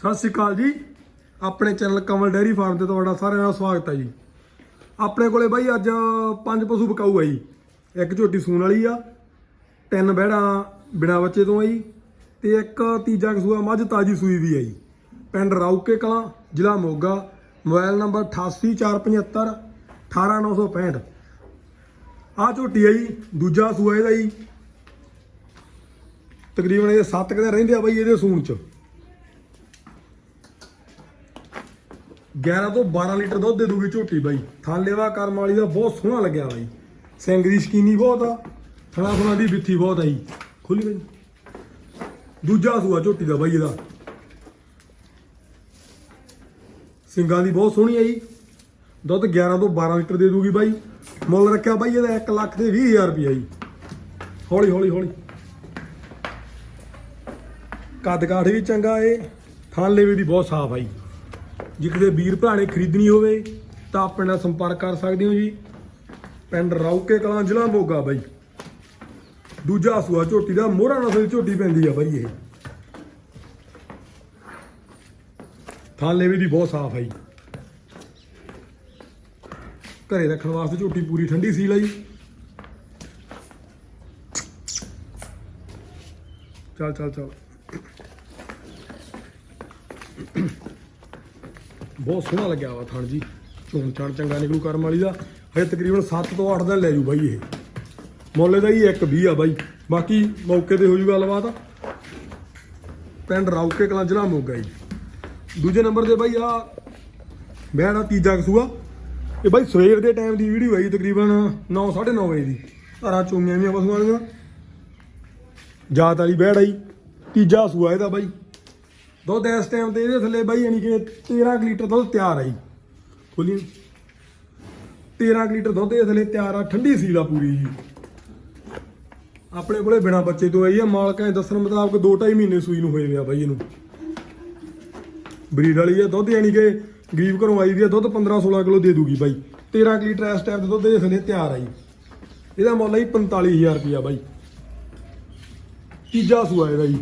ਸਤਿ ਸ਼੍ਰੀ ਅਕਾਲ ਜੀ। ਆਪਣੇ ਚੈਨਲ ਕਮਲ ਡੇਅਰੀ ਫਾਰਮ ਤੇ ਤੁਹਾਡਾ ਸਾਰਿਆਂ ਦਾ ਸਵਾਗਤ ਹੈ ਜੀ। ਆਪਣੇ ਕੋਲੇ ਬਾਈ ਅੱਜ ਪੰਜ ਪਸ਼ੂ ਬਕਾਊ ਆ ਜੀ। ਇੱਕ ਝੋਟੀ ਸੂਣ ਵਾਲੀ ਆ, ਤਿੰਨ ਬਹਿੜਾਂ ਬਿਨਾ ਬੱਚੇ ਤੋਂ ਆ ਜੀ, ਤੇ ਇੱਕ ਤੀਜਾ ਕਸੂਆ ਮੱਝ ਤਾਜੀ ਸੂਈ ਵੀ ਆ ਜੀ। ਪਿੰਡ ਰਾਊਕੇ ਕਲਾਂ, ਜ਼ਿਲ੍ਹਾ ਮੋਗਾ, ਮੋਬਾਈਲ ਨੰਬਰ 88475 18965 ਆ ਝੋਟੀ ਆ ਜੀ, ਦੂਜਾ ਸੂਆ ਇਹਦਾ ਜੀ। ਤਕਰੀਬਨ ਇਹ 7 ਕੁ ਰਹਿੰਦੇ ਆ ਬਾਈ ਇਹਦੇ ਸੂਣ ਚ। 11 ਤੋਂ 12 ਲੀਟਰ ਦੁੱਧ ਦੇ ਦੂਗੀ ਝੋਟੀ ਬਾਈ। ਥਾਲੇਵਾ ਕਰਮ ਵਾਲੀ ਦਾ ਬਹੁਤ ਸੋਹਣਾ ਲੱਗਿਆ ਬਾਈ। ਸਿੰਘ ਦੀ ਸ਼ਕੀਨੀ ਬਹੁਤ ਆ ਥਣਾ ਥਣਾ ਦੀ ਵਿੱਥੀ ਬਹੁਤ ਆਈ ਖੁੱਲੀ ਬਾਈ। ਦੂਜਾ ਸੂਆ ਝੋਟੀ ਦਾ ਬਾਈ ਇਹਦਾ। ਸਿੰਘਾਂ ਦੀ ਬਹੁਤ ਸੋਹਣੀ ਆਈ ਦੁੱਧ 11 ਤੋਂ 12 ਲੀਟਰ ਦੇ ਦੂਗੀ ਬਾਈ। ਮੁੱਲ ਰੱਖਿਆ ਬਾਈ ਇਹਦਾ 1 ਲੱਖ ਤੇ 20000 ਰੁਪਈਆ ਜੀ। ਹੌਲੀ ਹੌਲੀ ਹੌਲੀ। ਕੱਦ ਕਾਠ ਵੀ ਚੰਗਾ ਏ ਥਣ ਲੇਵੇ ਦੀ ਬਹੁਤ ਸਾਫ਼ ਆਈ ਜੇ ਕਿਤੇ ਵੀਰ ਭਰਾ ਨੇ ਖਰੀਦਣੀ ਹੋਵੇ, ਤਾਂ ਆਪਣੇ ਨਾਲ ਸੰਪਰਕ ਕਰ ਸਕਦੇ ਹੋ ਜੀ। ਪਿੰਡ ਰੌਕੇ ਕਲਾਂ ਜ਼ਿਲ੍ਹਾ ਮੋਗਾ ਬਾਈ। ਦੂਜਾ ਸੂਆ ਝੋਟੀ ਦਾ ਮੋਹਰਾ ਨਸਲ ਝੋਟੀ ਪੈਂਦੀ ਆ ਬਾਈ ਇਹ। ਥਣ ਲੇਵੇ ਦੀ ਬਹੁਤ ਸਾਫ਼ ਹੈ ਜੀ। ਘਰੇ ਰੱਖਣ ਵਾਸਤੇ ਝੋਟੀ ਪੂਰੀ ਠੰਡੀ ਸੀ ਜੀ। ਚੱਲ ਚੱਲ ਚੱਲ। ਬਹੁਤ ਸੋਹਣਾ ਲੱਗਿਆ ਵਾ ਥਣ ਜੀ। ਚੋਣ ਛਾਣ ਚੰਗਾ ਨਿਕਲੂ ਕਰਮ ਵਾਲੀ ਦਾ। ਹਜੇ ਤਕਰੀਬਨ 7 ਤੋਂ 8 ਦਿਨ ਲੈ ਜੂ ਬਾਈ ਇਹ। ਮੁੱਲ ਦਾ ਹੀ 120 ਆ ਬਾਈ। ਬਾਕੀ ਮੌਕੇ ਤੇ ਹੋ ਜੂ ਗੱਲਬਾਤ। ਪਿੰਡ ਰੌਕੇ ਕਲਾਂ ਜ਼ਿਲ੍ਹਾ ਮੋਗਾ ਜੀ। ਦੂਜੇ ਨੰਬਰ ਤੇ ਬਾਈ ਆ ਬਹਿਣਾ ਤੀਜਾ ਕਸੂਆ। ਇਹ ਬਾਈ ਸਵੇਰ ਦੇ ਟਾਈਮ ਦੀ ਵੀਡੀਓ ਆਈ ਤਕਰੀਬਨ 9:30 ਵਜੇ ਦੀ। ਧਾਰਾਂ ਚੋਂਗੀਆਂ ਵੀ ਪਸ਼ੂਆਂ ਦੀਆਂ ਜਾਤ ਵਾਲੀ ਬਹਿੜ ਆਈ ਤੀਜਾ ਸੂਆ ਇਹਦਾ ਬਾਈ। ਦੁੱਧ ਇਸ ਟਾਈਮ ਤੇ ਇਹਦੇ ਥੱਲੇ ਬਾਈ ਯਾਨੀ ਕਿ 13 ਕੁ ਲੀਟਰ ਦੁੱਧ ਤਿਆਰ ਆ ਜੀ। ਖੋਲੀ 13 ਕੁ ਲੀਟਰ ਦੁੱਧ ਇਹਦੇ ਥੱਲੇ ਤਿਆਰ ਆ, ਠੰਡੀ ਸੀਲ ਆ ਪੂਰੀ ਜੀ। ਆਪਣੇ ਕੋਲੇ ਬਿਨਾ ਬੱਚੇ ਤੋਂ ਆਈ ਆ, ਮਾਲਕਾਂ ਦੇ ਦੱਸਣ ਮੁਤਾਬਕ 2.5 ਮਹੀਨੇ ਸੂਈ ਨੂੰ ਹੋਏ ਵੇ ਆ ਬਾਈ ਇਹਨੂੰ। ਬਰੀਡ ਵਾਲੀ ਆ, ਦੁੱਧ ਯਾਨੀ ਕਿ ਗਰੀਬ ਘਰੋਂ ਆਈ ਵੀ ਆ, ਦੁੱਧ 15 16 ਕਿਲੋ ਦੇ ਦੂਗੀ ਬਾਈ। 13 ਕੁ ਲੀਟਰ ਇਸ ਟਾਈਮ ਤੇ ਦੁੱਧ ਇਹਦੇ ਥੱਲੇ ਤਿਆਰ ਆ ਜੀ। ਇਹਦਾ ਮੁੱਲ ਹੈ 45000 ਰੁਪਿਆ ਬਾਈ। ਤੀਜਾ ਸੂਆ ਇਹਦਾ ਜੀ।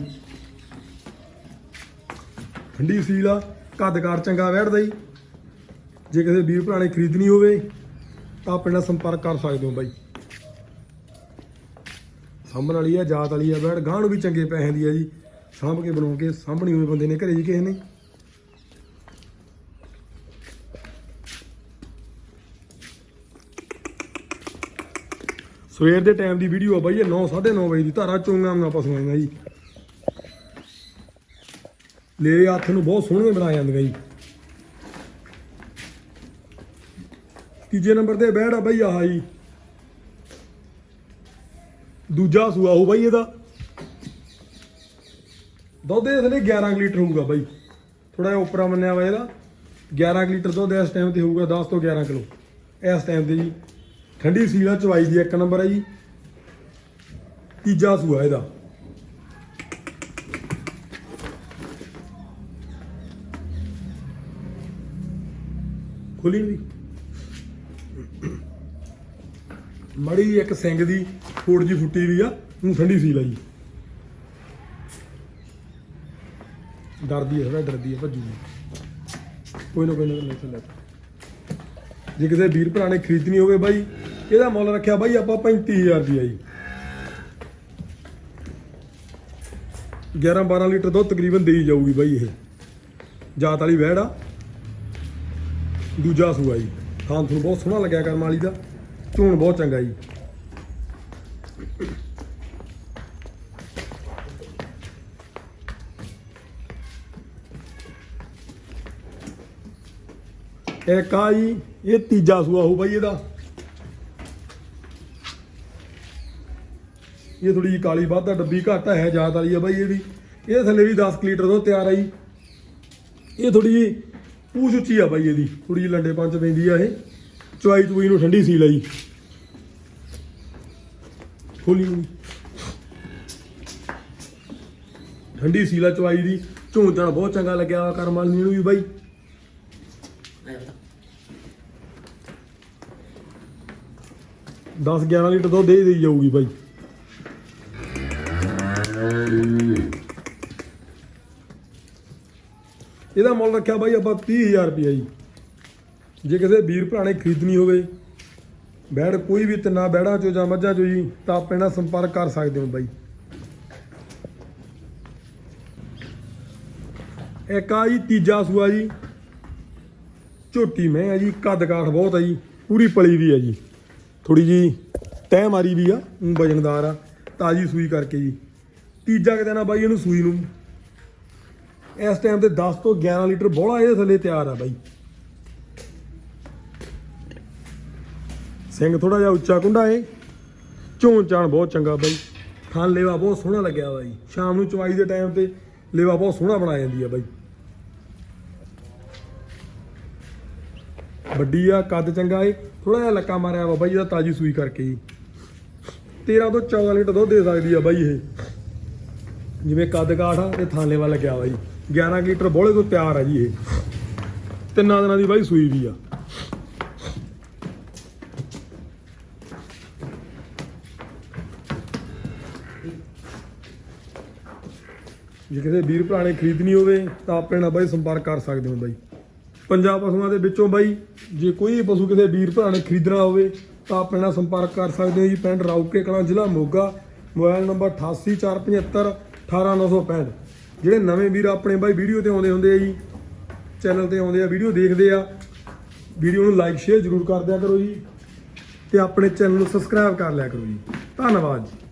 ਠੰਡੀ ਸੀਲ ਆ ਕੱਦਕਾਰ ਚੰਗਾ ਵੈੜਦਾ ਜੀ ਜੇ ਕਿਸੇ ਵੀਰ ਭਰਾ ਨੇ ਖਰੀਦਣੀ ਹੋਵੇ, ਤਾਂ ਆਪਣੇ ਨਾਲ ਸੰਪਰਕ ਕਰ ਸਕਦੇ ਹੋ ਬਾਈ। ਸਾਂਭਣ ਵਾਲੀ ਆ, ਜਾਤ ਵਾਲੀ ਆ ਵੈੜ ਗਾਂ ਨੂੰ ਵੀ ਚੰਗੇ ਪੈਸੇ ਦੀ ਆ ਜੀ। ਸਾਂਭ ਕੇ ਬਣਾਉ ਕੇ ਸਾਂਭਣੀ ਹੋਵੇ ਬੰਦੇ ਨੇ ਘਰੇ ਜੀ ਕਿਸੇ ਨੇ। ਸਵੇਰ ਦੇ ਟਾਈਮ ਦੀ ਵੀਡੀਓ ਆ ਬਾਈ, ਇਹ 9 9:30 ਵਜੇ ਦੀ ਧਾਰਾ ਚੋਂਗਾ ਮੈਂ ਪਸ਼ੂਆਂ ਦੀਆਂ ਜੀ। ਲੇਰੇ ਹੱਥ ਨੂੰ ਬਹੁਤ ਸੋਹਣੇ ਬਣਾ ਜਾਂਦੀਆਂ ਜੀ। ਤੀਜੇ ਨੰਬਰ ਤੇ ਬੈੜ ਆ ਬਈ ਆਹ ਜੀ। ਦੂਜਾ ਸੂਆ ਹੋ ਬਈ ਇਹਦਾ। ਦੁੱਧ ਦੇ ਥਲੇ 11 ਕੁ ਲੀਟਰ ਹੋਊਗਾ ਬਾਈ। ਥੋੜਾ ਜਿਹਾ ਉਪਰਾ ਮੰਨਿਆ ਵਾ ਇਹਦਾ। 11 ਕੁ ਲੀਟਰ ਦੁੱਧ ਇਸ ਟਾਈਮ ਤੇ ਹੋਊਗਾ 10 ਤੋਂ 11 ਕਿਲੋ। ਇਸ ਟਾਈਮ ਤੇ ਜੀ। ਠੰਡੀ ਸੀਲਾ ਚਵਾਈ ਦੀ ਇੱਕ ਨੰਬਰ ਹੈ ਜੀ। ਤੀਜਾ ਸੂਆ ਇਹਦਾ। ਖੁੱਲੀ ਵੀ ਮੜੀ ਇੱਕ ਸਿੰਘ ਦੀ ਫੋੜ ਜੀ ਫੁੱਟੀ ਵੀ ਆ ਨੂੰ ਠੰਡੀ ਸੀ ਲਈ। ਡਰਦੀ ਹੈ ਥੋੜਾ ਡਰਦੀ ਹੈ ਭੱਜੂਗੀ ਕੋਈ ਨਾ ਕੋਈ ਨਾ ਲੈ ਚੱਲ ਜੇ ਕਿਸੇ ਵੀਰ ਭਰਾ ਨੇ ਖਰੀਦਣੀ ਹੋਵੇ ਬਾਈ, ਇਹਦਾ ਮੁੱਲ ਰੱਖਿਆ ਬਾਈ ਆਪਾਂ 35000 ਰੁਪਈਆ ਜੀ 11 12 ਲੀਟਰ ਦੁੱਧ ਤਕਰੀਬਨ ਦੇਈ ਜਾਊਗੀ ਬਾਈ ਇਹ। ਜਾਤ ਵਾਲੀ ਵਹਿੜ ਆ। ਦੂਜਾ ਸੂਆ ਜੀ। ਥਾਂ ਤੁਹਾਨੂੰ ਬਹੁਤ ਸੋਹਣਾ ਲੱਗਿਆ ਕਰਮ ਵਾਲੀ ਦਾ। ਝੂਣ ਬਹੁਤ ਚੰਗਾ ਜੀ। ਇੱਕ ਆ ਜੀ, ਇਹ ਤੀਜਾ ਸੂਆ ਹੋ ਬਾਈ ਇਹਦਾ। ਇਹ ਥੋੜੀ ਜਿਹੀ ਕਾਲੀ ਵੱਧ ਆ, ਡੱਬੀ ਘੱਟ ਹੈ ਜਾਤ ਵਾਲੀ ਆ ਬਾਈ ਇਹਦੀ। ਇਹ ਥੱਲੇ ਵੀ 10 ਲੀਟਰ ਤੋਂ ਤਿਆਰ ਆ ਜੀ। ਇਹ ਥੋੜੀ ਜਿਹੀ ਪੂਛ ਉੱਚੀ ਆ ਬਾਈ ਇਹਦੀ ਥੋੜੀ ਜਿਹੀ ਲੰਡੇ ਪੰਚ ਪੈਂਦੀ ਆ ਇਹ। ਚੁਆਈ ਚੁਈ ਨੂੰ ਠੰਡੀ ਸੀ ਲਈ। ਖੋਲੀ ਨੂੰ ਠੰਡੀ ਸੀਲਾ ਚਵਾਈ ਦੀ। ਝੂੰਚਣ ਬਹੁਤ ਚੰਗਾ ਲੱਗਿਆ ਕਰਮ ਵਾਲੀ ਨੂੰ ਵੀ ਬਾਈ। ਦਸ 11 ਲੀਟਰ ਦੁੱਧ ਦੇ ਦੇਈ ਜਾਊਗੀ ਬਾਈ। ਇਹਦਾ ਮੁੱਲ ਰੱਖਿਆ ਬਾਈ ਆਪਾਂ 30000 ਰੁਪਏ ਜੀ। ਜੇ ਕਿਸੇ ਵੀਰ ਭਰਾ ਨੇ ਖਰੀਦਣੀ ਹੋਵੇ ਬੈੜ ਕੋਈ ਵੀ ਤਿੰਨਾਂ ਬੈੜਾਂ ਚੋਂ ਜਾਂ ਮੱਝਾਂ ਚੋਂ ਜੀ, ਤਾਂ ਆਪਣੇ ਨਾਲ ਸੰਪਰਕ ਕਰ ਸਕਦੇ ਹੋ ਬਾਈ। ਇੱਕ ਆ ਜੀ, ਤੀਜਾ ਸੂਆ ਜੀ। ਝੋਟੀ ਮੈਂ ਆ ਜੀ, ਕੱਦ ਕਾਠ ਬਹੁਤ ਆ ਜੀ, ਪੂਰੀ ਪਲੀ ਵੀ ਆ ਜੀ। ਥੋੜੀ ਜੀ ਤਹਿ ਮਾਰੀ ਵੀ ਆ ਵਜਨਦਾਰ ਆ, ਤਾਜੀ ਸੂਈ ਕਰਕੇ ਜੀ। ਤੀਜਾ ਕਿਤੇ ਨਾ ਬਾਈ ਇਹਨੂੰ ਸੂਈ ਨੂੰ ਇਸ ਟਾਈਮ ਤੇ 10 ਤੋਂ 11 ਲੀਟਰ ਬੋਲਾ ਇਹਦੇ ਥੱਲੇ ਤਿਆਰ ਆ ਬਾਈ। ਸਿੰਘ ਥੋੜਾ ਜਿਹਾ ਉੱਚਾ ਕੁੰਡਾ ਏ। ਝੋਣ ਚਾਣ ਬਹੁਤ ਚੰਗਾ ਬਾਈ। ਥਣ ਲੇਵਾ ਬਹੁਤ ਸੋਹਣਾ ਲੱਗਿਆ ਬਾਈ। ਸ਼ਾਮ ਨੂੰ ਚਵਾਈ ਦੇ ਟਾਈਮ ਤੇ ਲੇਵਾ ਬਹੁਤ ਸੋਹਣਾ ਬਣਾ ਜਾਂਦੀ ਆ ਬਾਈ। ਵੱਡੀ ਆ, ਕੱਦ ਚੰਗਾ ਏ। ਥੋੜਾ ਜਿਹਾ ਲੱਕਾ ਮਾਰਿਆ ਵਾ ਬਾਈ, ਇਹਦਾ ਤਾਜੀ ਸੂਈ ਕਰਕੇ ਜੀ 13 ਤੋਂ 14 ਲੀਟਰ ਦੁੱਧ ਦੇ ਸਕਦੀ ਆ ਬਾਈ ਇਹ। ਜਿਵੇਂ ਕੱਦ ਕਾਠ ਆ ਤੇ ਥਾਲੇ ਲੇਵਾ ਲੱਗਿਆ ਵਾ ਜੀ 11 ਲੀਟਰ ਬੋਲੇ ਤੋਂ ਤਿਆਰ ਆ ਜੀ ਇਹ। ਤਿੰਨਾਂ ਦਿਨਾਂ ਦੀ ਬਾਈ ਸੂਈ ਵੀ ਆ। ਜੇ ਕਿਸੇ ਵੀਰ ਭਰਾ ਨੇ ਖਰੀਦਣੀ ਹੋਵੇ, ਤਾਂ ਆਪਣੇ ਨਾਲ ਬਾਈ ਸੰਪਰਕ ਕਰ ਸਕਦੇ ਹੋ ਬਾਈ। ਪੰਜਾਬ ਪਸ਼ੂਆਂ ਦੇ ਵਿੱਚੋਂ ਬਾਈ, ਜੇ ਕੋਈ ਪਸ਼ੂ ਕਿਸੇ ਵੀਰ ਭਰਾ ਨੇ ਖਰੀਦਣਾ ਹੋਵੇ, ਤਾਂ ਆਪਣੇ ਨਾਲ ਸੰਪਰਕ ਕਰ ਸਕਦੇ ਹੋ ਜੀ। ਪਿੰਡ ਰੌਕੇ ਕਲਾਂ ਜ਼ਿਲ੍ਹਾ ਮੋਗਾ, ਮੋਬਾਈਲ ਨੰਬਰ 8847 18965 ਜਿਹੜੇ ਨਵੇਂ ਵੀਰ ਆਪਣੇ ਬਾਈ ਵੀਡੀਓ ਤੇ ਆਉਂਦੇ ਹੁੰਦੇ ਆ ਜੀ, ਚੈਨਲ ਤੇ ਆਉਂਦੇ ਆ, ਵੀਡੀਓ ਦੇਖਦੇ ਆ, ਵੀਡੀਓ ਨੂੰ ਲਾਈਕ ਸ਼ੇਅਰ ਜ਼ਰੂਰ ਕਰ ਦਿਆ ਕਰੋ ਜੀ ਤੇ ਆਪਣੇ ਚੈਨਲ ਨੂੰ ਸਬਸਕ੍ਰਾਈਬ ਕਰ ਲਿਆ ਕਰੋ ਜੀ। ਧੰਨਵਾਦ ਜੀ।